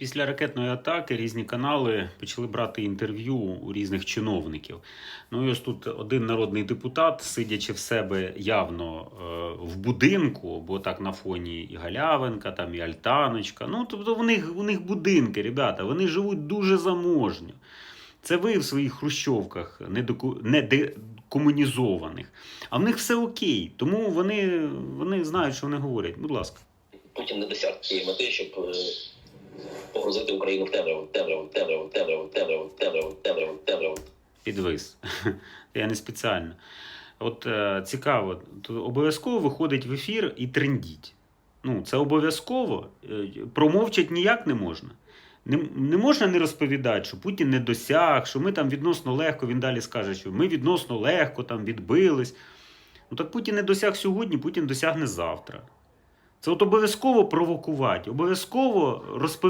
Після ракетної атаки різні канали почали брати інтерв'ю у різних чиновників. Ну і ось тут один народний депутат, сидячи в себе явно е, в будинку, бо так на фоні і Галявенка, там і Альтаночка. Ну тобто у них, у них будинки, ребята, вони живуть дуже заможньо. Це ви в своїх хрущовках недекомунізованих. А в них все окей, тому вони, вони знають, що вони говорять. Будь ласка. Путін не досяг мети, щоб е, погрузити Україну в темряву, темряву, темряву, темряву, темряву, темряву, темряву, темряву. підвис. Я не спеціально. От е, цікаво, обов'язково виходить в ефір і трендіть. Ну, це обов'язково. Е, Промовчать ніяк не можна. Не, не можна не розповідати, що Путін не досяг, що ми там відносно легко, він далі скаже, що ми відносно легко там відбились. Ну так Путін не досяг сьогодні, Путін досягне завтра. Це от обов'язково провокувати, обов'язково розповідати.